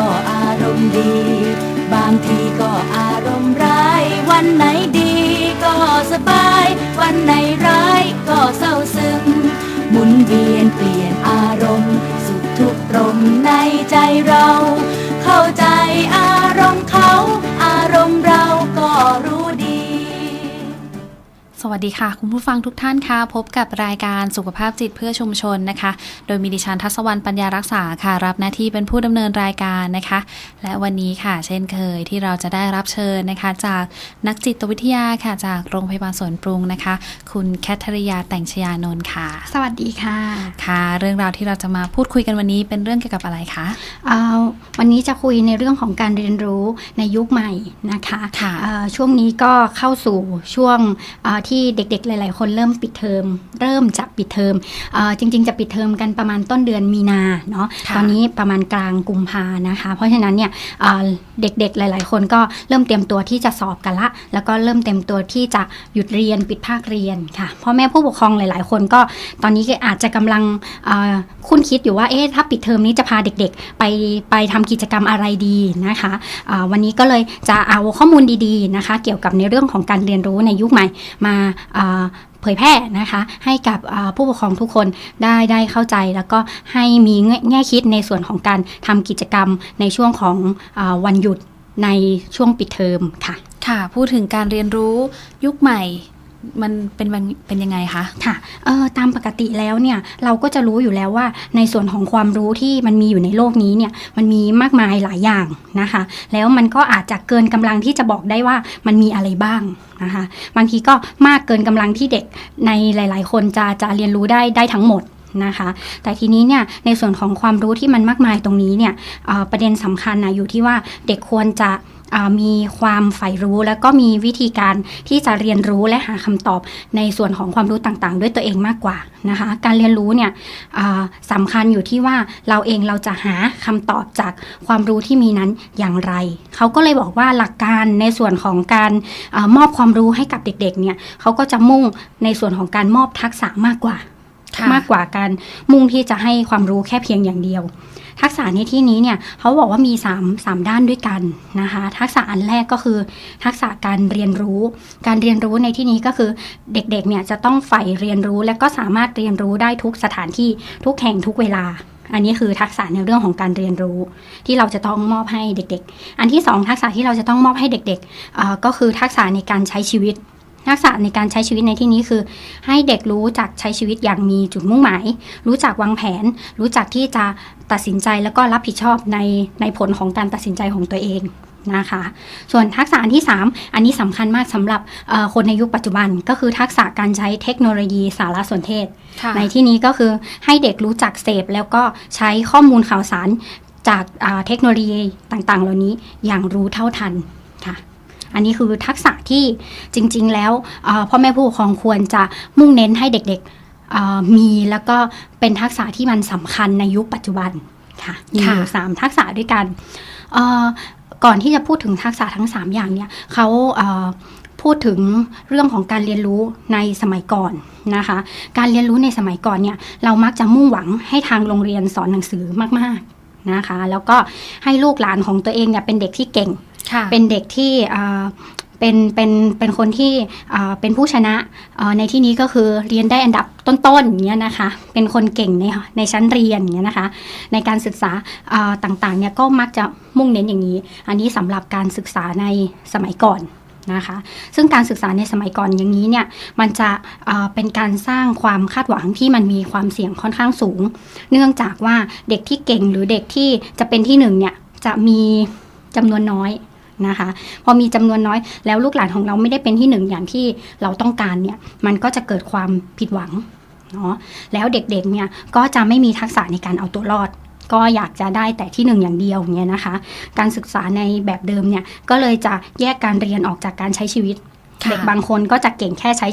ก็อารมณ์ดี บางทีก็อารมณ์ร้าย วันไหนดีก็สบาย วันไหนร้ายก็เศร้าซึมหมุนเวียนเปลี่ยนอารมณ์ สุขทุกข์ตรงในใจเรา เข้าใจ สวัสดีค่ะ คุณผู้ฟังทุกท่านค่ะ พบกับรายการสุขภาพจิตเพื่อชุมชนนะคะ โดยมีดิฉันทัศวรรณปัญญารักษาค่ะ รับหน้าที่เป็นผู้ดำเนินรายการนะคะ และวันนี้ค่ะ เช่นเคยที่เราจะได้รับเชิญนะคะ จากนักจิตวิทยาค่ะ จากโรงพยาบาลสวนปรุงนะคะ คุณแคทริยาแต่งชยานนท์ค่ะ สวัสดีค่ะค่ะ เรื่องราวที่เราจะมาพูดคุยกันวันนี้เป็นเรื่องเกี่ยวกับอะไรคะเอ่อวันนี้จะคุยในเรื่องของการเรียนรู้ในยุคใหม่นะคะค่ะเอ่อช่วงนี้ก็เข้าสู่ช่วงเอ่อที่เด็กๆ หลาย ๆ คนเริ่มปิดเทอม เริ่มจะปิดเทอมเอ่อจริง ๆ จะปิดเทอมกันประมาณต้นเดือนมีนาเนาะค่ะตอนนี้ประมาณกลางกุมภานะคะ เพราะฉะนั้นเนี่ยเอ่อเด็กๆ หลาย ๆ คนก็เริ่มเตรียมตัวที่จะสอบกันละ แล้วก็เริ่มเตรียมตัวที่จะหยุดเรียนปิดภาคเรียนค่ะพ่อแม่ผู้ปกครองหลาย ๆ คนก็ตอนนี้ก็อาจจะกำลังเอ่อคุ้นคิดอยู่ว่าเอ๊ะถ้าปิดเทอมนี้จะพาเด็ก ๆ ไปไปทำกิจกรรมอะไรดีนะคะอ่าวันนี้ก็เลยจะเอาข้อมูลดี ๆ นะคะ เกี่ยวกับในเรื่องของการเรียนรู้ในยุคใหม่มาอ่าเผยแพร่นะคะ ให้กับผู้ปกครองทุกคนได้ได้เข้าใจ แล้วก็ให้มีแง่คิดในส่วนของการทำกิจกรรมในช่วงของอวันหยุดในช่วงปิดเทอมค่ะ ค่ะ พูดถึงการเรียนรู้ยุคใหม่ มันเป็นเป็นยังไงคะค่ะเออตามปกติแล้วเนี่ยเราก็จะรู้อยู่แล้วว่าในส่วนของความรู้ที่มันมีอยู่ในโลกนี้เนี่ยมันมีมากมายหลายอย่างนะคะ แล้วมันก็อาจจะเกินกำลังที่จะบอกได้ว่ามันมีอะไรบ้างนะคะบางทีก็มากเกินกำลังที่เด็กในหลาย ๆ คนจะจะเรียนรู้ได้ได้ทั้งหมดนะคะแต่ทีนี้เนี่ยในส่วนของความรู้ที่มันมากมายตรงนี้เนี่ยออประเด็นสำคัญนะอยู่ที่ว่าเด็กควรจะ มีความใฝ่รู้แล้วก็มีวิธีการที่จะเรียนรู้และหาคำตอบในส่วนของความรู้ต่างๆ ด้วยตัวเองมากกว่านะคะ การเรียนรู้เนี่ยอ่าสำคัญอยู่ที่ว่าเราเองเราจะหาคำตอบจากความรู้ที่มีนั้นอย่างไร เขาก็เลยบอกว่าหลักการในส่วนของการอามอบความรู้ให้กับเด็กๆเนี่ยเขาก็จะมุ่งในส่วนของการมอบทักษะมากกว่าค่ะมากกว่าการมุ่งที่จะให้ความรู้แค่เพียงอย่างเดียว ทักษะในที่นี้เนี่ยเขาบอกว่ามี3 3ด้านด้วยกันนะคะ ทักษะอันแรกก็คือ ทักษะการเรียนรู้ การเรียนรู้ในที่นี้ก็คือเด็กๆเนี่ยจะต้องใฝ่เรียนรู้ และก็สามารถเรียนรู้ได้ทุกสถานที่ทุกแห่งทุกเวลาอันนี้คือทักษะในเรื่องของการเรียนรู้ที่เราจะต้องมอบให้เด็กๆ อันที่สองทักษะที่เราจะต้องมอบให้เด็กๆก็คือทักษะในการใช้ชีวิต ทักษะในการใช้ชีวิตในที่นี้คือ ให้เด็กรู้จักใช้ชีวิตอย่างมีจุดมุ่งหมาย รู้จักวางแผน รู้จักที่จะตัดสินใจแล้วก็รับผิดชอบในในผลของการตัดสินใจของตัวเองนะคะ ส่วนทักษะอันที่ 3 อันนี้สำคัญมากสำหรับเอ่อคนในยุคปัจจุบันก็คือทักษะการใช้เทคโนโลยีสารสนเทศค่ะในที่นี้ก็คือให้เด็กรู้จักเสพแล้วก็ใช้ข้อมูลข่าวสารจากอ่าเทคโนโลยีต่างๆ เหล่านี้อย่างรู้เท่าทันค่ะ อันนี้คือทักษะที่จริง ๆ แล้วอ่าพ่อแม่ผู้ปกครองควรจะมุ่งเน้นให้เด็กๆอ่ามีแล้วก็เป็นทักษะที่มันสำคัญในยุคปัจจุบันค่ะมีอยู่ค่ะสามทักษะด้วยกันเอ่อก่อนที่จะพูดถึงทักษะทั้ง 3 อย่างเนี่ยเขาเอ่อพูดถึงเรื่องของการเรียนรู้ในสมัยก่อนนะคะ การเรียนรู้ในสมัยก่อนเนี่ยเรามักจะมุ่งหวังให้ทางโรงเรียนสอนหนังสือมากๆนะคะ แล้วก็ให้ลูกหลานของตัวเองเนี่ยเป็นเด็กที่เก่งค่ะ เป็นเด็กที่เป็นเป็นเป็นคนที่เป็นผู้ชนะในที่นี้ก็คือเรียนได้อันดับต้นๆอย่างเงี้ยนะคะ เป็นคนเก่งในในชั้นเรียนอย่างเงี้ยนะคะ ในการศึกษาต่างๆเนี่ยก็มักจะมุ่งเน้นอย่างนี้ อันนี้สำหรับการศึกษาในสมัยก่อนนะคะ ซึ่งการศึกษาในสมัยก่อนอย่างนี้เนี่ยมันจะเป็นการสร้างความคาดหวังที่มันมีความเสี่ยงค่อนข้างสูง เนื่องจากว่าเด็กที่เก่งหรือเด็กที่จะเป็นที่หนึ่งเนี่ยจะมีจำนวนน้อย นะคะ พอมีจำนวนน้อยแล้วลูกหลานของเราไม่ได้เป็นที่หนึ่งอย่างที่เราต้องการเนี่ยมันก็จะเกิดความผิดหวังเนาะแล้วเด็กๆเนี่ยก็จะไม่มีทักษะในการเอาตัวรอด ก็อยากจะได้แต่ที่หนึ่งอย่างเดียวเนี่ยนะคะ การศึกษาในแบบเดิมเนี่ยก็เลยจะแยกการเรียนออกจากการใช้ชีวิตค่ะเด็กบางคนก็จะเก่งแค่ใช้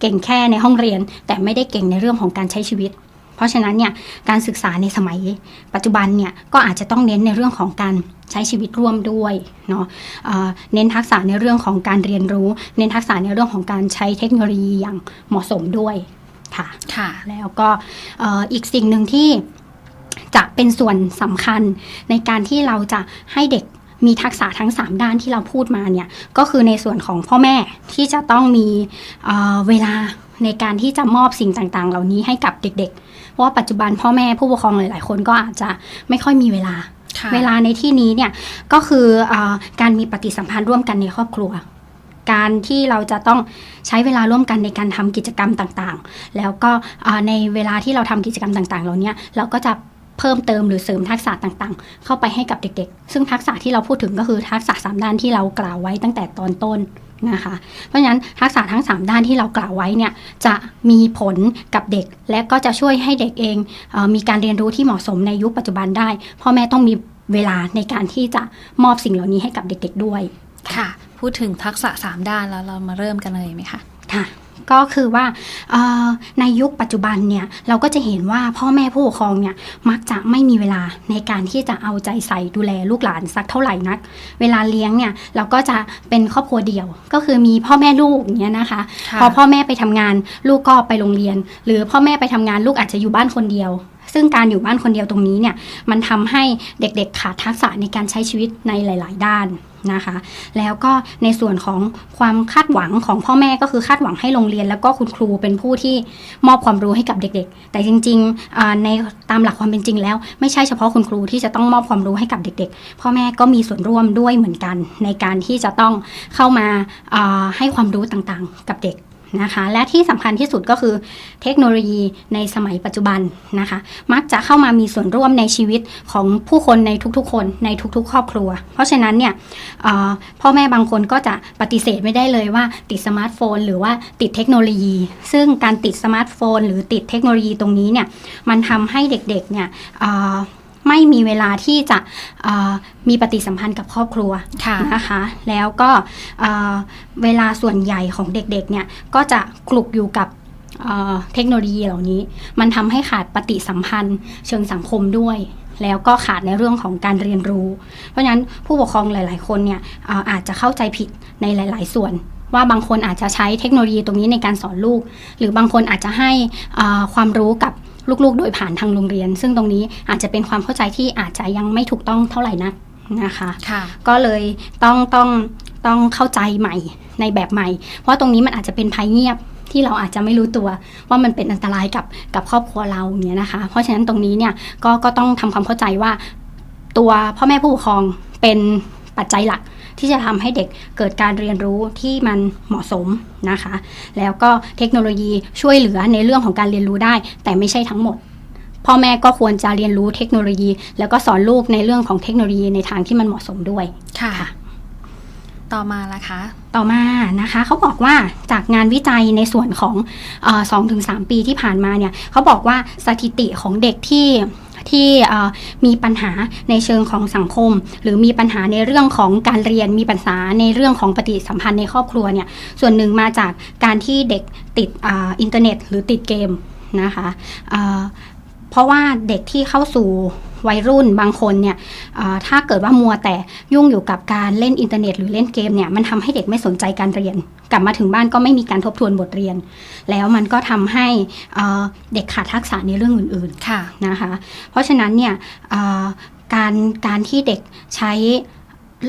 เก่งแค่ในห้องเรียน แต่ไม่ได้เก่งในเรื่องของการใช้ชีวิต เพราะฉะนั้นเนี่ยการศึกษาในสมัยปัจจุบันเนี่ยก็อาจจะต้องเน้นในเรื่องของการใช้ชีวิตร่วมด้วยเนาะเอ่อเน้นทักษะในเรื่องของการเรียนรู้ เน้นทักษะในเรื่องของการใช้เทคโนโลยีอย่างเหมาะสมด้วยค่ะค่ะแล้วก็เอ่ออีกสิ่งหนึ่งที่จะเป็นส่วนสำคัญในการที่เราจะให้เด็กมีทักษะทั้ง 3 ด้านที่เราพูดมาเนี่ยก็คือในส่วนของพ่อแม่ที่จะต้องมีเอ่อเวลาในการที่จะมอบสิ่งต่างๆ เหล่านี้ให้กับเด็กๆเพ ราะว่าปัจจุบันพ่อแม่ผู้ปกครองหลาย ๆ คนก็อาจจะไม่ค่อยมีเวลาค่ะเวลาในที่นี้เนี่ยก็คือเออการมีปฏิสัมพันธ์ร่วมกันในครอบครัว การที่เราจะต้องใช้เวลาร่วมกันในการทำกิจกรรมต่าง ๆ แล้วก็เอ่อในเวลาที่เราทำกิจกรรมต่าง ๆ เหล่านี้เราก็จะเพิ่มเติมหรือเสริมทักษะต่างๆ เข้าไปให้กับเด็กๆ ซึ่งทักษะที่เราพูดถึงก็คือทักษะสามด้านที่เรากล่าวไว้ตั้งแต่ตอนต้น นะคะ เพราะฉะนั้นทักษะทั้ง 3 ด้านที่เรากล่าวไว้เนี่ยจะมีผลกับเด็ก และก็จะช่วยให้เด็กเองเออมีการเรียนรู้ที่เหมาะสมในยุคปัจจุบันได้พ่อแม่ต้องมีเวลาในการที่จะมอบสิ่งเหล่านี้ให้กับเด็ก ๆด้วย ค่ะ พูดถึงทักษะ 3 ด้านแล้วเรามาเริ่มกันเลยไหมคะ ค่ะ ก็คือว่าเอ่อในยุคปัจจุบันเนี่ยเราก็จะเห็นว่าพ่อแม่ผู้ปกครองเนี่ยมักจะไม่มีเวลาในการที่จะเอาใจใส่ดูแลลูกหลานสักเท่าไหร่นัก เวลาเลี้ยงเนี่ยเราก็จะเป็นครอบครัวเดียว ก็คือมีพ่อแม่ลูกอย่างเงี้ยนะคะค่ะพอพ่อแม่ไปทำงานลูกก็ไปโรงเรียน หรือพ่อแม่ไปทำงานลูกอาจจะอยู่บ้านคนเดียว ซึ่งการอยู่บ้านคนเดียวตรงนี้เนี่ยมันทำให้เด็กๆขาดทักษะในการใช้ชีวิตในหลาย ๆ ด้าน นะคะ แล้วก็ในส่วนของความคาดหวังของพ่อแม่ก็คือคาดหวังให้โรงเรียน แล้วก็คุณครูเป็นผู้ที่มอบความรู้ให้กับเด็ก ๆ แต่จริงๆในตามหลักความเป็นจริงแล้ว ไม่ใช่เฉพาะคุณครูที่จะต้องมอบความรู้ให้กับเด็ก ๆ พ่อแม่ก็มีส่วนร่วมด้วยเหมือนกัน ในการที่จะต้องเข้ามาให้ความรู้ต่างๆ กับเด็ก นะคะ และที่สำคัญที่สุดก็คือเทคโนโลยีในสมัยปัจจุบันนะคะ มักจะเข้ามามีส่วนร่วมในชีวิตของผู้คนในทุกๆ คนในทุกๆ ครอบครัว เพราะฉะนั้นเนี่ยพ่อแม่บางคนก็จะปฏิเสธไม่ได้เลยว่าติดสมาร์ทโฟน หรือว่าติดเทคโนโลยี ซึ่งการติดสมาร์ทโฟน หรือติดเทคโนโลยีตรงนี้เนี่ยมันทำให้เด็กๆเนี่ย ไม่มีเวลาที่จะเอ่อมีปฏิสัมพันธ์กับครอบครัวค่ะนะคะ แล้วก็เอ่อเวลาส่วนใหญ่ของเด็กๆเนี่ยก็จะคลุกอยู่กับเอ่อเทคโนโลยีเหล่านี้ มันทำให้ขาดปฏิสัมพันธ์เชิงสังคมด้วย แล้วก็ขาดในเรื่องของการเรียนรู้ เพราะฉะนั้นผู้ปกครองหลาย ๆ คนเนี่ยเอ่ออาจจะเข้าใจผิดในหลาย ๆ ส่วนว่าบางคนอาจจะใช้เทคโนโลยีตรงนี้ในการสอนลูก หรือบางคนอาจจะให้เอ่อความรู้กับ ลูกๆ โดยผ่านทางโรงเรียน ซึ่งตรงนี้อาจจะเป็นความเข้าใจที่อาจจะยังไม่ถูกต้องเท่าไหร่นักนะคะค่ะก็เลยต้องต้องต้องเข้าใจใหม่ในแบบใหม่ เพราะตรงนี้มันอาจจะเป็นภัยเงียบที่เราอาจจะไม่รู้ตัวว่ามันเป็นอันตรายกับกับครอบครัวเราอย่างเงี้ยนะคะ เพราะฉะนั้นตรงนี้เนี่ยก็ก็ต้องทำความเข้าใจว่า ตัวพ่อแม่ผู้ปกครองเป็นปัจจัยหลัก ที่จะทำให้เด็กเกิดการเรียนรู้ที่มันเหมาะสมนะคะ แล้วก็เทคโนโลยีช่วยเหลือในเรื่องของการเรียนรู้ได้ แต่ไม่ใช่ทั้งหมดพ่อแม่ก็ควรจะเรียนรู้เทคโนโลยี แล้วก็สอนลูกในเรื่องของเทคโนโลยีในทางที่มันเหมาะสมด้วยค่ะค่ะต่อมาละคะ ต่อมานะคะเขาบอกว่าจากงานวิจัยในส่วนของสองถึงสปีที่ผ่านมาเนี่ยเขาบอกว่าสถิติของเด็กที่ ที่มีปัญหาในเชิงของสังคม หรือมีปัญหาในเรื่องของการเรียนมีปัญหาในเรื่องของปฏิสัมพันธ์ในครอบครัวเนี่ยส่วนหนึ่งมาจากการที่เด็กติดออินเทอร์เน็ต หรือติดเกมนะคะ เพราะว่าเด็กที่เข้าสู่วัยรุ่นบางคนเนี่ยอ่าถ้าเกิดว่ามัวแต่ยุ่งอยู่กับการเล่นอินเทอร์เน็ตหรือเล่นเกมเนี่ยมันทำให้เด็กไม่สนใจการเรียน กลับมาถึงบ้านก็ไม่มีการทบทวนบทเรียน แล้วมันก็ทำให้อ่าเด็กขาดทักษะในเรื่องอื่นค่ะๆนะคะเพราะฉะนั้นเนี่ยอ่าการการที่เด็กใช้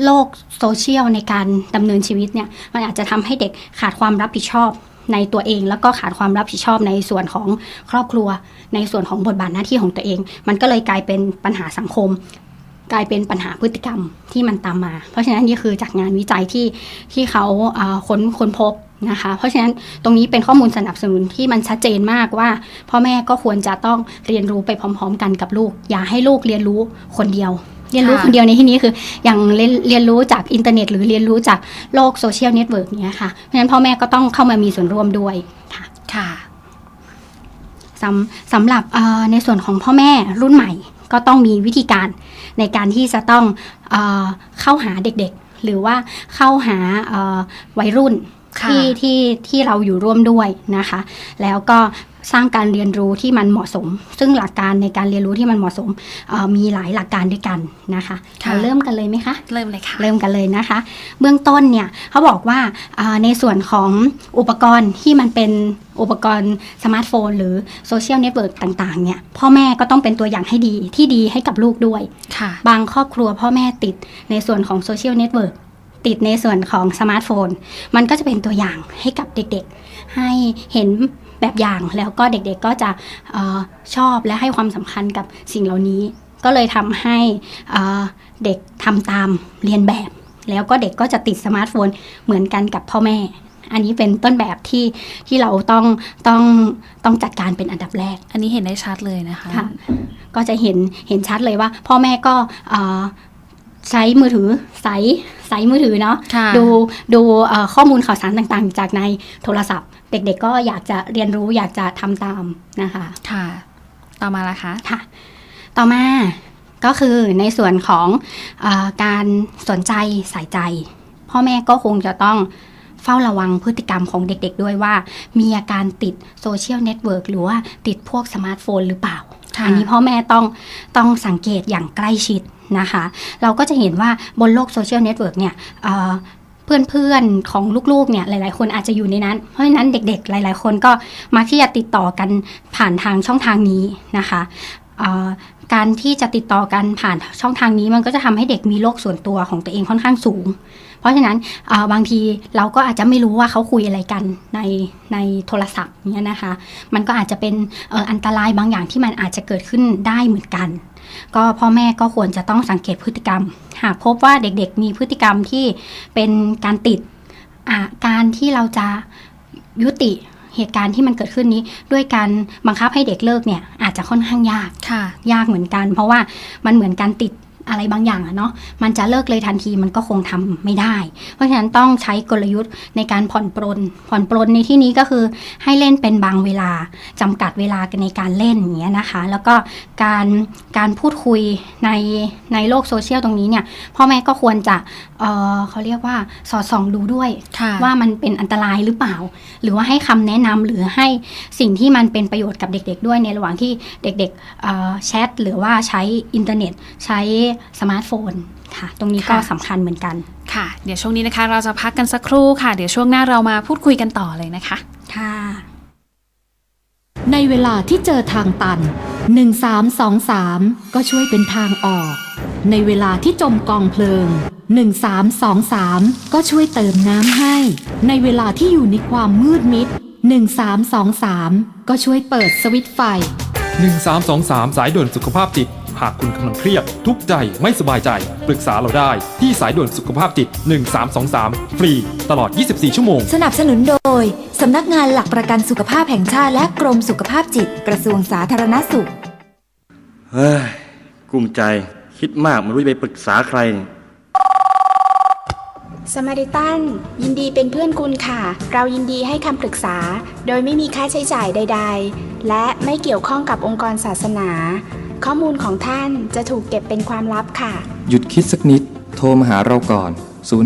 โลกโซเชียลในการดำเนินชีวิตเนี่ยมันอาจจะทำให้เด็กขาดความรับผิดชอบ ในตัวเอง แล้วก็ขาดความรับผิดชอบในส่วนของครอบครัว ในส่วนของบทบาทหน้าที่ของตัวเอง มันก็เลยกลายเป็นปัญหาสังคม กลายเป็นปัญหาพฤติกรรมที่มันตามมา เพราะฉะนั้นนี่คือจากงานวิจัยที่ที่เขาค้นค้นพบนะคะ เพราะฉะนั้นตรงนี้เป็นข้อมูลสนับสนุนที่มันชัดเจนมากว่า พ่อแม่ก็ควรจะต้องเรียนรู้ไปพร้อม ๆ กันกับลูก อย่าให้ลูกเรียนรู้คนเดียว เรียนรู้ค่ะคนเดียวในที่นี้คืออย่างเรียนเรียนรู้จากอินเทอร์เน็ต หรือเรียนรู้จากโลกโซเชียลเน็ตเวิร์กเนี้ยค่ะเพราะฉะนั้นพ่อแม่ก็ต้องเข้ามามีส่วนร่วมด้วยค่ะค่ะสำสำหรับเอ่อในส่วนของพ่อแม่รุ่นใหม่ ก็ต้องมีวิธีการในการที่จะต้องเออเข้าหาเด็กๆ หรือว่าเข้าหาเอ่อวัยรุ่นค่ะที่ที่ที่เราอยู่ร่วมด้วยนะคะ แล้วก็ สร้างการเรียนรู้ที่มันเหมาะสม ซึ่งหลักการในการเรียนรู้ที่มันเหมาะสมเอ่อมีหลายหลักการด้วยกันนะคะค่ะเราเริ่มกันเลยไหมคะ เริ่มเลยค่ะ เริ่มกันเลยนะคะ เบื้องต้นเนี่ยเขาบอกว่าอ่าในส่วนของอุปกรณ์ที่มันเป็นอุปกรณ์สมาร์ทโฟน หรือโซเชียลเน็ตเวิร์กต่างๆเนี่ยพ่อแม่ก็ต้องเป็นตัวอย่างให้ดีที่ดีให้กับลูกด้วยค่ะบางครอบครัวพ่อแม่ติดในส่วนของโซเชียลเน็ตเวิร์ก ติดในส่วนของสมาร์ทโฟน มันก็จะเป็นตัวอย่างให้กับเด็กๆ ให้เห็นแบบอย่างแล้วก็เด็กๆก็จะเออชอบและให้ความสำคัญกับสิ่งเหล่านี้ ก็เลยทำให้เอ่อเด็กทำตามเรียนแบบ แล้วก็เด็กก็จะติดสมาร์ทโฟนเหมือนกันกับพ่อแม่ อันนี้เป็นต้นแบบที่ที่เราต้องต้องต้องจัดการเป็นอันดับแรก อันนี้เห็นได้ชัดเลยนะคะค่ะก็จะเห็นเห็นชัดเลยว่า พ่อแม่ก็เอ่อใช้มือถือใส่ ใส่มือถือเนาะค่ะดูดูเอ่อข้อมูลข่าวสารต่างๆ จากในโทรศัพท์ เด็กๆก็อยากจะเรียนรู้อยากจะทำตามนะคะค่ะ ต่อมาละคะค่ะ ต่อมาก็คือในส่วนของเออการสนใจใส่ใจ พ่อแม่ก็คงจะต้องเฝ้าระวังพฤติกรรมของเด็กๆด้วยว่า มีอาการติดโซเชียลเน็ตเวิร์กหรือว่าติดพวกสมาร์ทโฟนหรือเปล่าค่ะอันนี้พ่อแม่ต้องต้องสังเกตอย่างใกล้ชิด นะคะ เราก็จะเห็นว่าบนโลกโซเชียลเน็ตเวิร์กเนี่ยเอ่อเพื่อนๆ ของลูกๆ เนี่ยหลายๆ คนอาจจะอยู่ในนั้น เพราะฉะนั้นเด็กๆ หลายๆ คนก็มักที่จะติดต่อกันผ่านทางช่องทางนี้นะคะการที่จะติดต่อกันผ่านช่องทางนี้มันก็จะทำให้เด็กมีโลกส่วนตัวของตัวเองค่อนข้างสูง เพราะฉะนั้นบางทีเราก็อาจจะไม่รู้ว่าเขาคุยอะไรกันในในโทรศัพท์เนี่ยนะคะ มันก็อาจจะเป็นออันตรายบางอย่างที่มันอาจจะเกิดขึ้นได้เหมือนกัน ก็พ่อแม่ก็ควรจะต้องสังเกตพฤติกรรม หากพบว่าเด็กๆ มีพฤติกรรมที่เป็นการติดอ่าการที่เราจะยุติเหตุการณ์ที่มันเกิดขึ้นนี้ด้วยการบังคับให้เด็กเลิกเนี่ยอาจจะค่อนข้างยากค่ะยากเหมือนกัน เพราะว่ามันเหมือนการติด อะไรบางอย่างอะเนาะมันจะเลิกเลยทันทีมันก็คงทำไม่ได้ เพราะฉะนั้นต้องใช้กลยุทธ์ในการผ่อนปรนผ่อนปรนในที่นี้ก็คือให้เล่นเป็นบางเวลาจำกัดเวลาในการเล่นอย่างเงี้ยนะคะ แล้วก็การการพูดคุยในในโลกโซเชียลตรงนี้เนี่ยพ่อแม่ก็ควรจะเออเขาเรียกว่าสอดส่องดูด้วยค่ะว่ามันเป็นอันตรายหรือเปล่า หรือว่าให้คำแนะนำหรือให้สิ่งที่มันเป็นประโยชน์กับเด็ก ๆ ด้วยในระหว่างที่เด็กๆเอ่อแชทหรือว่าใช้อินเทอร์เน็ต ใช้สมาร์ทโฟนค่ะ ตรงนี้ก็ค่ะสำคัญเหมือนกันค่ะ เดี๋ยวช่วงนี้นะคะ เราจะพักกันสักครู่ค่ะ เดี๋ยวช่วงหน้าเรามาพูดคุยกันต่อเลยนะคะ ค่ะ ในเวลาที่เจอทางตัน 1323 ก็ช่วยเป็นทางออก ในเวลาที่จมกองเพลิง 1323 ก็ช่วยเติมน้ำให้ ในเวลาที่อยู่ในความมืดมิด 1323 ก็ช่วยเปิดสวิตช์ไฟ 1323 สายด่วนสุขภาพจิตหากคุณกำลังเครียด ทุกข์ใจไม่สบายใจ ปรึกษาเราได้ที่สายด่วนสุขภาพจิต 1323 ฟรี ตลอด 24 ชั่วโมง สนับสนุนโดย สำนักงานหลักประกันสุขภาพแห่งชาติและกรมสุขภาพจิต กระทรวงสาธารณสุข เฮ้ยกลุ้มใจคิดมากไม่รู้จะไปปรึกษาใครเนี่ยสมาริตันยินดีเป็นเพื่อนคุณค่ะ เรายินดีให้คำปรึกษา โดยไม่มีค่าใช้จ่ายใด ๆ และไม่เกี่ยวข้องกับองค์กรศาสนา ข้อมูลของท่านจะถูกเก็บเป็นความลับค่ะ หยุดคิดสักนิด โทรมาหาเราก่อน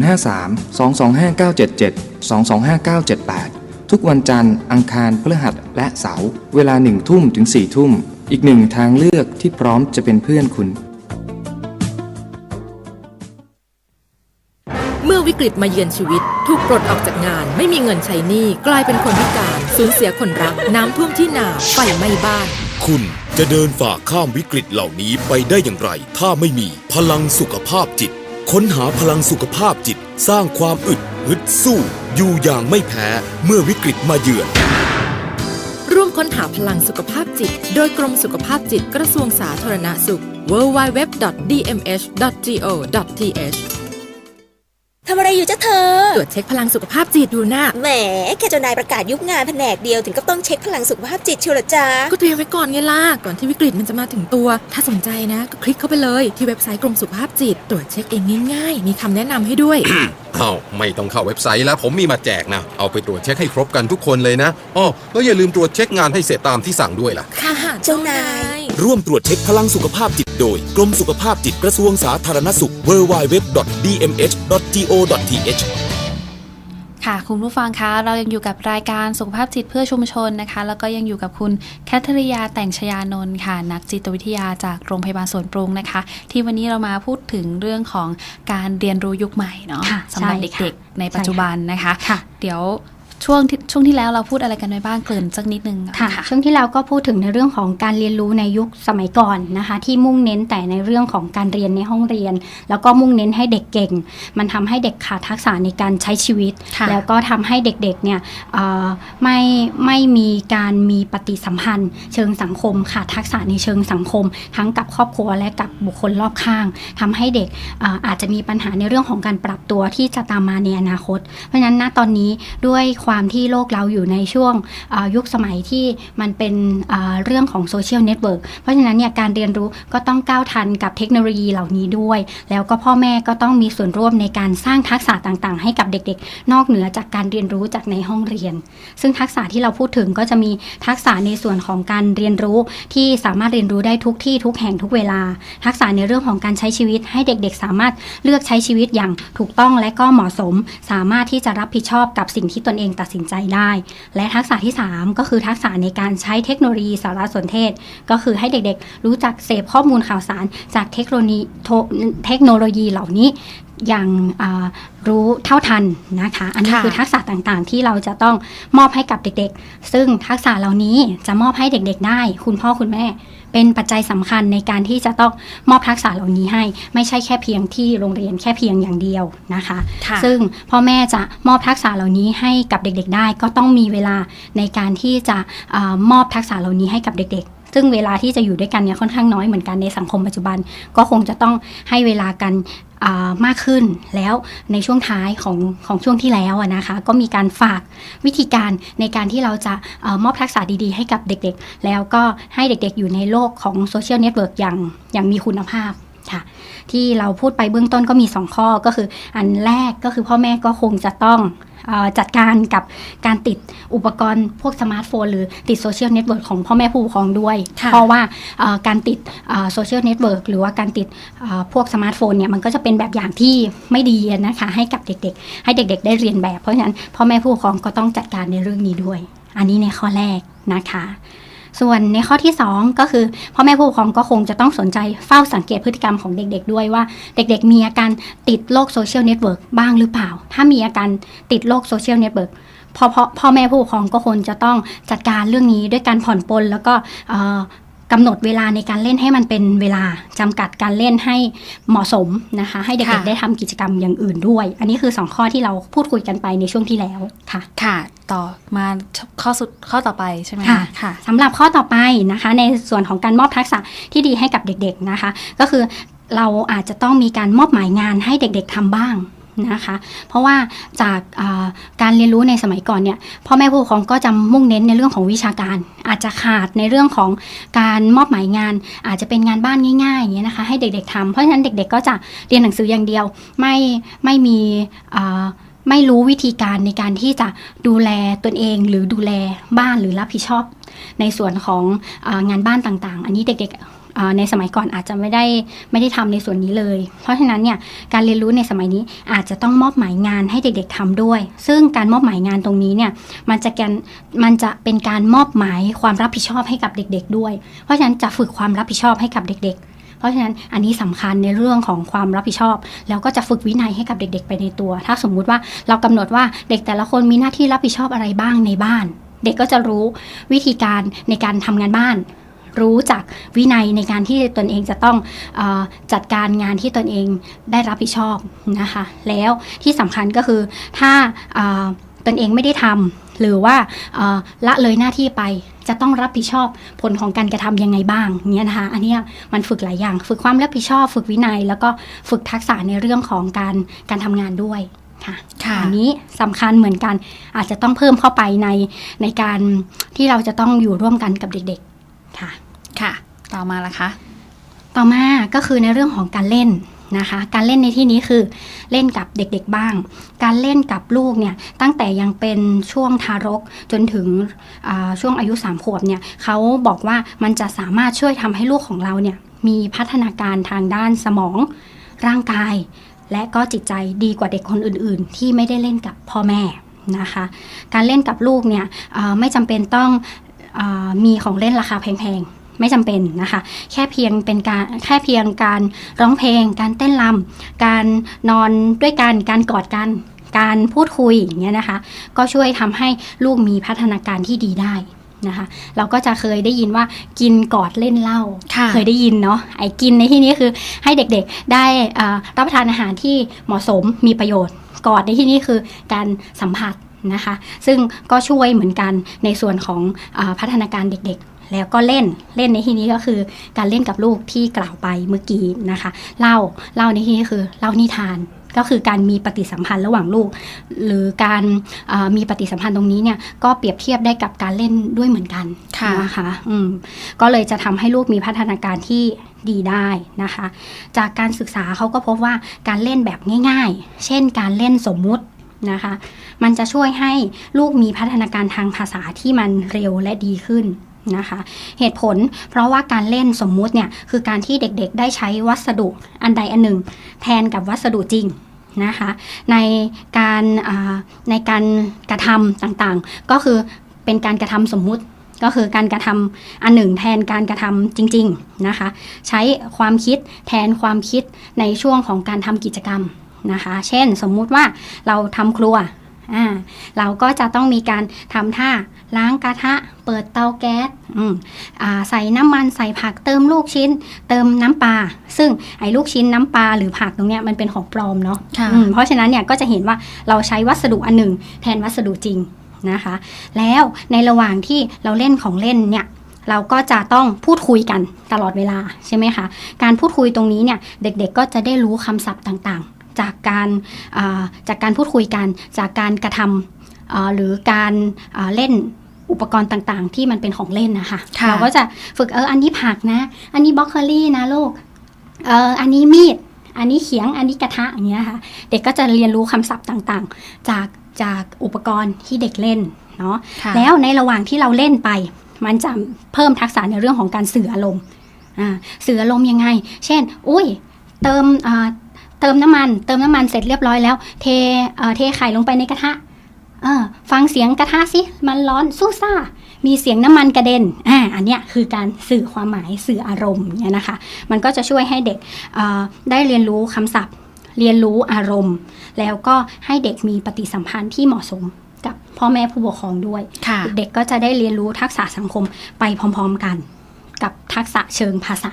053 225 977 225 978 ทุกวันจันทร์ อังคารพฤหัสและเสาร์ เวลาหนึ่งทุ่มถึง4ทุ่ม อีกหนึ่งทางเลือกที่พร้อมจะเป็นเพื่อนคุณ เมื่อวิกฤตมาเยือนชีวิต ถูกปลดออกจากงาน ไม่มีเงินใช้หนี้ กลายเป็นคนพิการ สูญเสียคนรัก น้ำท่วมที่นา ไฟไหม้บ้าน คุณ จะเดินฝ่าข้ามวิกฤตเหล่านี้ไปได้อย่างไร ถ้าไม่มีพลังสุขภาพจิต ค้นหาพลังสุขภาพจิต สร้างความอึดฮึดสู้ อยู่อย่างไม่แพ้เมื่อวิกฤตมาเยือน ร่วมค้นหาพลังสุขภาพจิต โดยกรมสุขภาพจิตกระทรวงสาธารณสุข www.dmh.go.th ทำอะไรอยู่จ้ะเธอ ตรวจเช็คพลังสุขภาพจิตดูนะแหมแค่เจ้านายประกาศยุบงานแผนกเดียวถึงก็ต้องเช็คพลังสุขภาพจิตเชียวเหรอจ๊ะก็เตรียมไว้ก่อนไงล่ะ ก่อนที่วิกฤตมันจะมาถึงตัว ถ้าสนใจนะ ก็คลิกเข้าไปเลยที่เว็บไซต์กรมสุขภาพจิต ตรวจเช็คเองง่ายๆ มีคำแนะนำให้ด้วยอ้าวไม่ต้องเข้าเว็บไซต์แล้วผมมีมาแจกนะ เอาไปตรวจเช็คให้ครบกันทุกคนเลยนะอ้อแล้วอย่าลืมตรวจเช็คงานให้เสร็จตามที่สั่งด้วยล่ะ ค่ะ เจ้านาย ร่วมตรวจเช็คพลังสุขภาพจิตโดย กรมสุขภาพจิตกระทรวงสาธารณสุข www.dmh.go.th ค่ะคุณผู้ฟังคะเรายังอยู่กับรายการสุขภาพจิตเพื่อชุมชนนะคะ แล้วก็ยังอยู่กับคุณแคทริยาแต่งชยานนท์ค่ะ นักจิตวิทยาจากโรงพยาบาลสวนปรุงนะคะ ที่วันนี้เรามาพูดถึงเรื่องของการเรียนรู้ยุคใหม่เนาะค่ะสำหรับใช่ค่ะเด็กๆในปัจจุบันนะคะค่ะเดี๋ยว ช่วงที่ช่วงที่แล้วเราพูดอะไรกันไปบ้างเกริ่นสักนิดนึงค่ะช่วงที่เราก็พูดถึงในเรื่องของการเรียนรู้ในยุคสมัยก่อนนะคะ ที่มุ่งเน้นแต่ในเรื่องของการเรียนในห้องเรียน แล้วก็มุ่งเน้นให้เด็กเก่ง มันทำให้เด็กขาดทักษะในการใช้ชีวิตค่ะแล้วก็ทำให้เด็กๆเนี่ยเอ่อไม่ไม่มีการมีปฏิสัมพันธ์ เชิงสังคมขาดทักษะในเชิงสังคม ทั้งกับครอบครัวและกับบุคคลรอบข้างทำให้เด็กเอ่ออาจจะมีปัญหาในเรื่องของการปรับตัวที่จะตามมาในอนาคต เพราะฉะนั้นณตอนนี้ด้วยความที่โลกเราอยู่ในช่วงยุคสมัยที่มันเป็นเอ่อเรื่องของโซเชียลเน็ตเวิร์กเพราะฉะนั้นเนี่ยการเรียนรู้ก็ต้องก้าวทันกับเทคโนโลยีเหล่านี้ด้วย แล้วก็พ่อแม่ก็ต้องมีส่วนร่วมในการสร้างทักษะต่างๆ ให้กับเด็กๆ นอกเหนือจากการเรียนรู้จากในห้องเรียน ซึ่งทักษะที่เราพูดถึงก็จะมีทักษะในส่วนของการเรียนรู้ที่สามารถเรียนรู้ได้ทุกที่ทุกแห่งทุกเวลา ทักษะในเรื่องของการใช้ชีวิตให้เด็กๆ สามารถเลือกใช้ชีวิตอย่างถูกต้องและก็เหมาะสม สามารถที่จะรับผิดชอบกับสิ่งที่ตนเองตัดสินใจได้ และทักษะที่ 3 ก็คือทักษะในการใช้เทคโนโลยีสารสนเทศ ก็คือให้เด็กๆ รู้จักเสพข้อมูลข่าวสารจากเทคโนโลยีโทเทคโนโลยีเหล่านี้อย่างอ่ารู้เท่าทันนะคะ อันนี้ค่ะคือทักษะต่างๆ ที่เราจะต้องมอบให้กับเด็กๆ ซึ่งทักษะเหล่านี้จะมอบให้เด็กๆ ได้ คุณพ่อคุณแม่ เป็นปัจจัยสำคัญในการที่จะต้องมอบทักษะเหล่านี้ให้ ไม่ใช่แค่เพียงที่โรงเรียนแค่เพียงอย่างเดียวนะคะค่ะซึ่งพ่อแม่จะมอบทักษะเหล่านี้ให้กับเด็กๆได้ ก็ต้องมีเวลาในการที่จะอามอบทักษะเหล่านี้ให้กับเด็กๆ ซึ่งเวลาที่จะอยู่ด้วยกันเนี่ยค่อนข้างน้อยเหมือนกันในสังคมปัจจุบัน ก็คงจะต้องให้เวลากันมากขึ้นแล้วในช่วงท้ายของของช่วงที่แล้วอะนะคะ ก็มีการฝากวิธีการในการที่เราจะเออมอบทักษะดีๆ ให้กับเด็กๆ แล้วก็ให้เด็กๆอยู่ในโลกของโซเชียลเน็ตเวิร์กอย่างอย่างมีคุณภาพ ค่ะ ที่เราพูดไปเบื้องต้นก็มี 2 ข้อก็คือ อันแรกก็คือพ่อแม่ก็คงจะต้องเออจัดการกับการติดอุปกรณ์พวกสมาร์ทโฟนหรือติดโซเชียลเน็ตเวิร์กของพ่อแม่ผู้ปกครองด้วยค่ะเพราะว่าเอ่อการติดโซเชียลเน็ตเวิร์กหรือว่าการติดเอ่อพวกสมาร์ทโฟนเนี่ยมันก็จะเป็นแบบอย่างที่ไม่ดีนะคะให้กับเด็กๆ ให้เด็กๆ ได้เรียนแบบ เพราะฉะนั้นพ่อแม่ผู้ปกครองก็ต้องจัดการในเรื่องนี้ด้วย อันนี้ในข้อแรกนะคะ ส่วนในข้อที่ 2 ก็คือพ่อแม่ผู้ปกครองก็คงจะต้องสนใจเฝ้าสังเกตพฤติกรรมของเด็ก ๆ ด้วยว่า เด็ก ๆ มีอาการติดโลกโซเชียลเน็ตเวิร์กบ้างหรือเปล่า ถ้ามีอาการติดโลกโซเชียลเน็ตเวิร์กพ่อพ่อแม่ผู้ปกครองก็ควรจะต้องจัดการเรื่องนี้ด้วยการผ่อนปลนแล้วก็เออ กำหนดเวลาในการเล่นให้มันเป็นเวลาจำกัดการเล่นให้เหมาะสมนะคะ ให้เด็กค่ะๆได้ทำกิจกรรมอย่างอื่นด้วย อันนี้คือ 2 ข้อที่เราพูดคุยกันไปในช่วงที่แล้วค่ะ ค่ะ ต่อมาข้อสุดข้อต่อไปใช่ไหมค่ะค่ะสำหรับข้อต่อไปนะคะ ในส่วนของการมอบทักษะที่ดีให้กับเด็กๆนะคะ ก็คือเราอาจจะต้องมีการมอบหมายงานให้เด็กๆทำบ้าง นะคะ เพราะว่าจากาการเรียนรู้ในสมัยก่อนเนี่ยพ่อแม่ผู้ปกครองก็จะมุ่งเน้นในเรื่องของวิชาการ อาจจะขาดในเรื่องของการมอบหมายงาน อาจจะเป็นงานบ้านง่ายๆอย่างเงี้ยนะคะให้เด็กๆทำเพราะฉะนั้นเด็กๆก็จะเรียนหนังสืออย่างเดียวไม่ไม่มีไม่รู้วิธีการในการที่จะดูแลตนเองหรือดูแลบ้านหรือรับผิดชอบ ในส่วนของอางานบ้านต่างๆ อันนี้เด็กๆ ในสมัยก่อนอาจจะไม่ได้ไม่ได้ทำในส่วนนี้เลย เพราะฉะนั้นเนี่ยการเรียนรู้ในสมัยนี้อาจจะต้องมอบหมายงานให้เด็ก ๆทำด้วย ซึ่งการมอบหมายงานตรงนี้เนี่ยมันจะกันมันจะเป็นการมอบหมายความรับผิดชอบให้กับเด็ก ๆ ด้วย เพราะฉะนั้นจะฝึกความรับผิดชอบให้กับเด็ก ๆเพราะฉะนั้นอันนี้สำคัญในเรื่องของความรับผิดชอบ แล้วก็จะฝึกวินัยให้กับเด็กๆ ไปในตัว ถ้าสมมุติว่าเรากำหนดว่าเด็กแต่ละคนมีหน้าที่รับผิดชอบอะไรบ้างในบ้าน เด็กก็จะรู้วิธีการในการทำงานบ้าน รู้จักวินัยในการที่ตนเองจะต้องเออจัดการงานที่ตนเองได้รับผิดชอบนะคะแล้วที่สำคัญก็คือถ้าเอ่อตนเองไม่ได้ทำหรือว่าเอ่อละเลยหน้าที่ไปจะต้องรับผิดชอบผลของการกระทำยังไงบ้างเนี่ยนะคะอันเนี้ยมันฝึกหลายอย่าง ฝึกความรับผิดชอบ ฝึกวินัย แล้วก็ฝึกทักษะในเรื่องของการการทำงานด้วยค่ะค่ะอันนี้สำคัญเหมือนกันอาจจะต้องเพิ่มเข้าไปในในการที่เราจะต้องอยู่ร่วมกันกับเด็กๆ ค่ะ ต่อมาละคะ ต่อมาก็คือในเรื่องของการเล่นนะคะ การเล่นในที่นี้คือเล่นกับเด็กๆบ้าง การเล่นกับลูกเนี่ยตั้งแต่ยังเป็นช่วงทารกจนถึงช่วงอายุ3ขวบเนี่ยเขาบอกว่ามันจะสามารถช่วยทำให้ลูกของเราเนี่ยมีพัฒนาการทางด้านสมองร่างกาย และก็จิตใจดีกว่าเด็กคนอื่นๆ ที่ไม่ได้เล่นกับพ่อแม่นะคะ การเล่นกับลูกเนี่ยไม่จำเป็นต้องออมีของเล่นราคาแพงๆ ไม่จำเป็นนะคะ แค่เพียงเป็นการแค่เพียงการร้องเพลง การเต้นรำการนอนด้วยกัน การกอดกัน การพูดคุยอย่างเงี้ยนะคะ ก็ช่วยทำให้ลูกมีพัฒนาการที่ดีได้นะคะเราก็จะเคยได้ยินว่ากินกอดเล่นเหล้าค่ะเคยได้ยินเนาะไอ้กินในที่นี้คือให้เด็กๆได้อ่ารับประทานอาหารที่เหมาะสมมีประโยชน์ กอดในที่นี้คือการสัมผัสนะคะ ซึ่งก็ช่วยเหมือนกันในส่วนของอาพัฒนาการเด็กๆ แล้วก็เล่นเล่นในที่นี้ก็คือการเล่นกับลูกที่กล่าวไปเมื่อกี้นะคะเล่าเล่าในที่นี้คือเล่านิทานก็คือการมีปฏิสัมพันธ์ระหว่างลูก หรือการอ่ามีปฏิสัมพันธ์ตรงนี้เนี่ยก็เปรียบเทียบได้กับการเล่นด้วยเหมือนกันค่ะนะคะอืมก็เลยจะทำให้ลูกมีพัฒนาการที่ดีได้นะคะ จากการศึกษาเขาก็พบว่าการเล่นแบบง่าย ๆ เช่นการเล่นสมมุตินะคะ มันจะช่วยให้ลูกมีพัฒนาการทางภาษาที่มันเร็วและดีขึ้น นะคะ เหตุผลเพราะว่าการเล่นสมมุติเนี่ยคือการที่เด็กๆได้ใช้วัสดุอันใดอันหนึ่ง แทนกับวัสดุจริงนะคะในการในการกระทำต่างๆ ก็คือเป็นการกระทำสมมุติก็คือการกระทำอันหนึ่งแทนการกระทำจริงๆนะคะ ใช้ความคิดแทนความคิดในช่วงของการทำกิจกรรมนะคะ เช่นสมมุติว่าเราทำครัว อ่าเราก็จะต้องมีการทำท่าล้างกระทะ เปิดเตาแก๊สอืมอ่าใส่น้ำมันใส่ผักเติมลูกชิ้น เติมน้ำปลาซึ่งไอ้ลูกชิ้นน้ำปลาหรือผักตรงเนี้ยมันเป็นของปลอมเนาะค่ะอืมเพราะฉะนั้นเนี่ยก็จะเห็นว่าเราใช้วัสดุอันหนึ่ง แทนวัสดุจริงนะคะ แล้วในระหว่างที่เราเล่นของเล่นเนี่ยเราก็จะต้องพูดคุยกันตลอดเวลาใช่ไหมคะ การพูดคุยตรงนี้เนี่ยเด็กๆก็จะได้รู้คำศัพท์ต่างๆ จากการอ่าจากการพูดคุยกันจากการกระทำอ่าหรือการอ่าเล่นอุปกรณ์ต่างๆ ที่มันเป็นของเล่นนะคะค่ะเราก็จะฝึกเอออันนี้ผักนะ อันนี้บล็อกโคลี่นะลูกเอออันนี้มีด อันนี้เขียงอันนี้กระทะอย่างเงี้ยค่ะเด็กก็จะเรียนรู้คำศัพท์ต่างๆ จากจากอุปกรณ์ที่เด็กเล่นเนาะค่ะแล้วในระหว่างที่เราเล่นไป มันจะเพิ่มทักษะในเรื่องของการสื่ออารมณ์อ่าสื่ออารมณ์ยังไง เช่น อุ้ยเติมอ่า เติมน้ำมัน เติมน้ำมันเสร็จเรียบร้อยแล้ว เทเอ่อเทไข่ลงไปในกระทะเออฟังเสียงกระทะสิ มันร้อนสู้ซ่า มีเสียงน้ำมันกระเด็น อ่า อันเนี้ยคือการสื่อความหมายสื่ออารมณ์เนี่ยนะคะ มันก็จะช่วยให้เด็กเอ่อได้เรียนรู้คำศัพท์ เรียนรู้อารมณ์ แล้วก็ให้เด็กมีปฏิสัมพันธ์ที่เหมาะสมกับพ่อแม่ผู้ปกครองด้วยค่ะเด็กก็จะได้เรียนรู้ทักษะสังคมไปพร้อม ๆกัน กับทักษะเชิงภาษา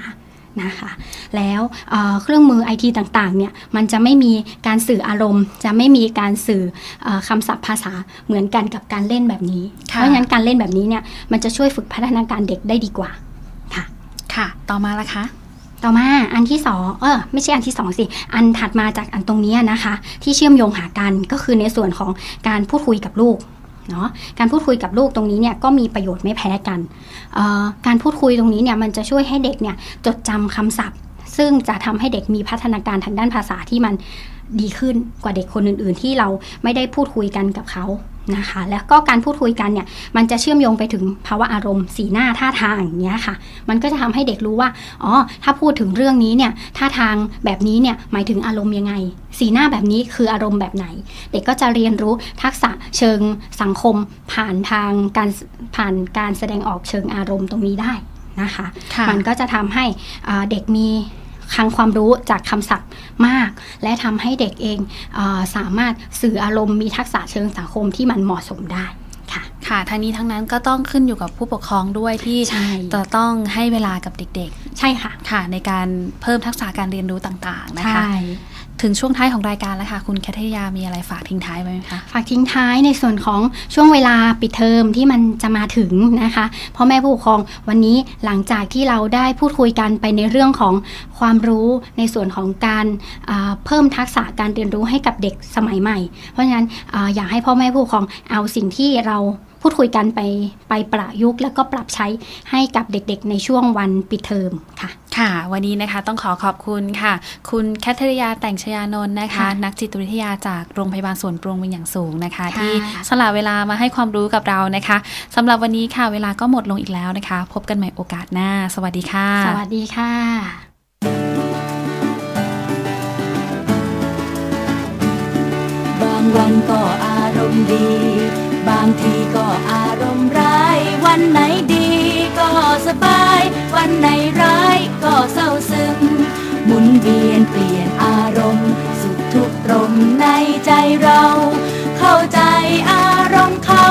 นะคะ แล้วเอ่อเครื่องมือไอทีต่างๆเนี่ยมันจะไม่มีการสื่ออารมณ์ จะไม่มีการสื่อเออคำศัพท์ภาษาเหมือนกันกับการเล่นแบบนี้ค่ะเพราะฉะนั้นการเล่นแบบนี้เนี่ยมันจะช่วยฝึกพัฒนาการเด็กได้ดีกว่าค่ะค่ะ ต่อมาละคะต่อมาอันที่สองเออไม่ใช่อันที่สองสิอันถัดมาจากอันตรงเนี้ยนะคะ ที่เชื่อมโยงหากันก็คือในส่วนของการพูดคุยกับลูก เนาะการพูดคุยกับลูกตรงนี้เนี่ยก็มีประโยชน์ไม่แพ้กัน การพูดคุยตรงนี้เนี่ยมันจะช่วยให้เด็กเนี่ยจดจำคำศัพท์ ซึ่งจะทำให้เด็กมีพัฒนาการทางด้านภาษาที่มันดีขึ้นกว่าเด็กคนอื่น ๆ ที่เราไม่ได้พูดคุยกันกับเขา นะคะ แล้วก็การพูดคุยกันเนี่ยมันจะเชื่อมโยงไปถึงภาวะอารมณ์ สีหน้าท่าทางอย่างเงี้ยค่ะ มันก็จะทำให้เด็กรู้ว่าอ๋อถ้าพูดถึงเรื่องนี้เนี่ยท่าทางแบบนี้เนี่ยหมายถึงอารมณ์ยังไง สีหน้าแบบนี้คืออารมณ์แบบไหน เด็กก็จะเรียนรู้ทักษะเชิงสังคมผ่านทางการผ่านการแสดงออกเชิงอารมณ์ตรงนี้ได้นะคะค่ะมันก็จะทำให้อ่าเด็กมี คลังความรู้จากคำศัพท์มาก และทำให้เด็กเองอาสามารถสื่ออารมณ์มีทักษะเชิงสังคมที่มันเหมาะสมได้ค่ะค่ะทั้งนี้ทั้งนั้นก็ต้องขึ้นอยู่กับผู้ปกครองด้วยที่ใช่จะต้องให้เวลากับเด็กใช่ค่ะๆค่ะ ในการเพิ่มทักษะการเรียนรู้ต่างๆนะคะใช่ ถึงช่วงท้ายของรายการแล้วค่ะ คุณแคทยามีอะไรฝากทิ้งท้ายไว้ไหมคะ ฝากทิ้งท้ายในส่วนของช่วงเวลาปิดเทอมที่มันจะมาถึงนะคะพ่อแม่ผู้ปกครองวันนี้หลังจากที่เราได้พูดคุยกันไปในเรื่องของความรู้ในส่วนของการเพิ่มทักษะการเรียนรู้ให้กับเด็กสมัยใหม่ เพราะฉะนั้นออยากให้พ่อแม่ผู้ปกครองเอาสิ่งที่เรา พูดคุยกันไปไปประยุกต์แล้วก็ปรับใช้ให้กับเด็กๆ ในช่วงวันปิดเทอมค่ะ ค่ะ วันนี้นะคะต้องขอขอบคุณค่ะ คุณแคทริยาแต่งชยานนท์นะคะค่ะนักจิตวิทยาจากโรงพยาบาลสวนปรุงเป็นอย่างสูงนะคะค่ะที่สละเวลามาให้ความรู้กับเรานะคะสำหรับวันนี้ค่ะเวลาก็หมดลงอีกแล้วนะคะ พบกันใหม่โอกาสหน้า สวัสดีค่ะ สวัสดีค่ะบางวันก็อารารมณ์ดี บางทีก็อารมณ์ร้าย วันไหนดีก็สบาย วันไหนร้ายก็เศร้าซึมหมุนเวียนเปลี่ยนอารมณ์ สุขทุกข์ตรงในใจเรา เข้าใจอารมณ์เขา